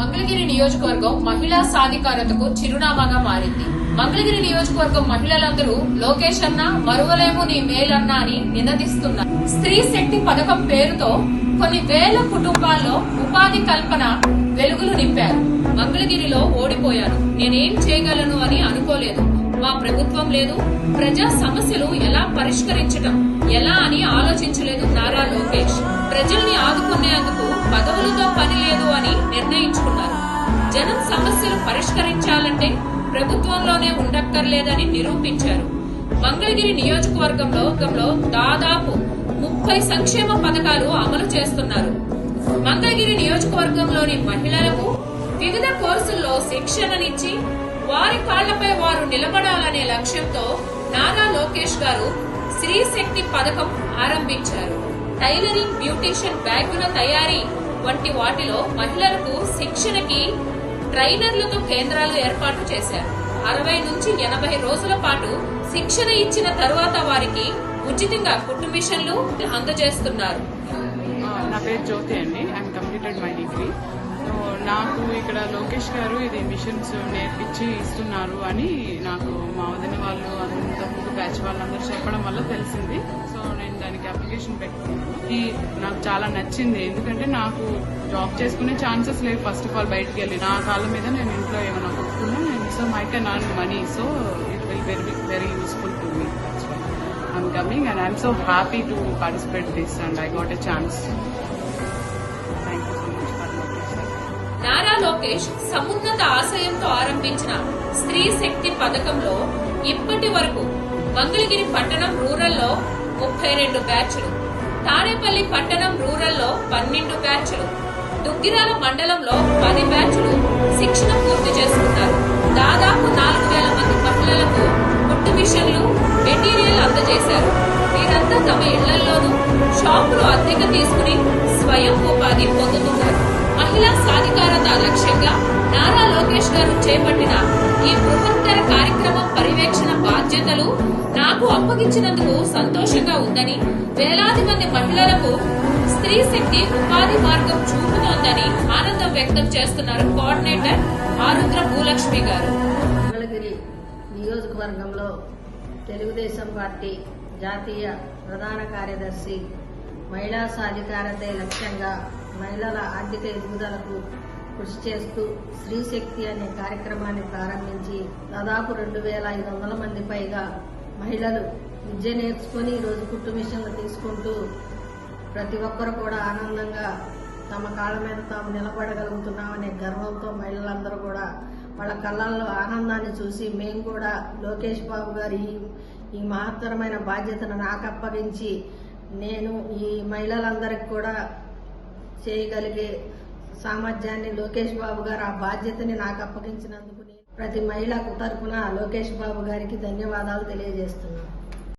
మంగళగిరి నియోజకవర్గం మహిళా సాధికారతకు చిరునామాగా మారింది. మంగళగిరి నియోజకవర్గం మహిళలందరూ లోకేష్ అన్న మరువలేము నీ మేలన్నా అని నినదిస్తున్నారు. స్త్రీ శక్తి పథకం పేరుతో కొన్ని వేల కుటుంబాల్లో ఉపాధి కల్పన వెలుగులు నింపారు. మంగళగిరిలో ఓడిపోయాను నేనేం చేయగలను అని అనుకోలేదు. మా ప్రభుత్వం లేదు. ప్రజా సమస్యలు ఎలా పరిష్కరించటం ఎలా అని ఆలోచించలేదు నారా లోకేష్. ప్రజల్ని ఆదుకునేందుకు పదవులతో పని లేదు పరిష్కరించాలంటే ప్రభుత్వంలోనే ఉండక్కర్లేదని నిరూపించారు. మంగళగిరి నియోజకవర్గంలో దాదాపు ముప్పై సంక్షేమ పథకాలు అమలు చేస్తున్నారు. మంగళగిరి నియోజకవర్గంలోని మహిళలకు వివిధ కోర్సుల్లో శిక్షణనిచ్చి వారి కాళ్ళపై వారు నిలబడాలనే లక్ష్యంతో నారా లోకేష్ గారు స్త్రీ శక్తి పథకం ఆరంభించారు. టైలరింగ్ బ్యూటీషియన్ బ్యాగుల తయారీ వంటి వాటిలో మహిళలకు శిక్షణకి ట్రైనర్లతో కేంద్రాలు ఏర్పాటు చేశారు. అరవై నుంచి ఎనభై రోజుల పాటు శిక్షణ ఇచ్చిన తరువాత వారికి ఉచితంగా కుట్టు మిషన్లు అందజేస్తున్నారు. నా పేరు జ్యోతి అండి. I'm completed my degree so నాకు ఇక్కడ లోకేష్ గారు ఇది మిషన్స్ నేర్పించి ఇస్తున్నారు అని నాకు మా వదిన వాళ్ళు అంత ముందు బ్యాచ్ వాళ్ళందరూ చెప్పడం వల్ల తెలిసింది. నేను దానికి అప్లికేషన్ పెట్టుకున్నాను నాకు చాలా నచ్చింది. ఎందుకంటే నాకు జాబ్ చేసుకునే ఛాన్సెస్ లేవు ఫస్ట్ ఆఫ్ ఆల్ బయటకు వెళ్ళి. నా కాళ్ళ మీద నేను ఇంట్లో ఏమైనా కొట్టుకున్నా నేను so my can earn money so it will very very useful to me I'm coming and I'm so happy to participate this and I got a chance Nara Lokesh సమున్నత ఆశయంతో ఆరంభించిన స్త్రీ శక్తి పథకంలో ఇప్పటి వరకు మంగళగిరి పట్టణం రూరల్లో ముప్పై రెండు బ్యాచ్లు. తాడేపల్లి పట్టణం రూరల్లో పన్నెండు బ్యాచ్లు. దుగ్గిరాల మండలంలో పది బ్యాచ్లు శిక్షణ పూర్తి చేసుకున్నారు. దాదాపు నాలుగు వేల మంది మహిళలకు కుట్టు మిషన్లు మెటీరియల్ అందజేశారు. వీరంతా తమ ఇళ్ళలోనూ షాపులు అద్దెకు తీసుకుని స్వయం ఉపాధి పొందుతున్నారు. మహిళా సాధికారత లక్ష్యంగా నారా లోకేష్ గారు చేపట్టిన ఈ బాధ్యతలు నాకు అప్పగించినందుకు సంతోషంగా ఉందని వేలాది మంది మహిళలకు స్త్రీ శక్తి ఉపాధి మార్గం చూపుతోందని ఆనందం వ్యక్తం చేస్తున్నారు కోఆర్డినేటర్ ఆరుద్ర భూలక్ష్మి గారు. మంగళగిరి నియోజకవర్గంలో తెలుగుదేశం పార్టీ జాతీయ ప్రధాన కార్యదర్శి మహిళా సాధికారతే లక్ష్యంగా మహిళల ఆర్థిక ఎదుగుదలకు కృషి చేస్తూ స్త్రీశక్తి అనే కార్యక్రమాన్ని ప్రారంభించి దాదాపు రెండు వేల ఐదు వందల మంది పైగా మహిళలు విద్య నేర్చుకుని రోజు కుట్టు మిషన్లు తీసుకుంటూ ప్రతి ఒక్కరు కూడా ఆనందంగా తమ కాళ్ళ మీద తాము నిలబడగలుగుతున్నామనే గర్వంతో మహిళలందరూ కూడా వాళ్ళ కళ్ళల్లో ఆనందాన్ని చూసి మేము కూడా లోకేష్ బాబు గారి ఈ- ఈ మహత్తరమైన బాధ్యతను నాకు అప్పగించి నేను ఈ మహిళలందరికీ కూడా చేయగలిగే సామర్థ్యాన్ని లోకేష్ బాబు గారు ఆ బాధ్యతని నాకు అప్పగించినందుకు ప్రతి మహిళకు తరపున లోకేష్ బాబు గారికి ధన్యవాదాలు తెలియజేస్తున్నాను.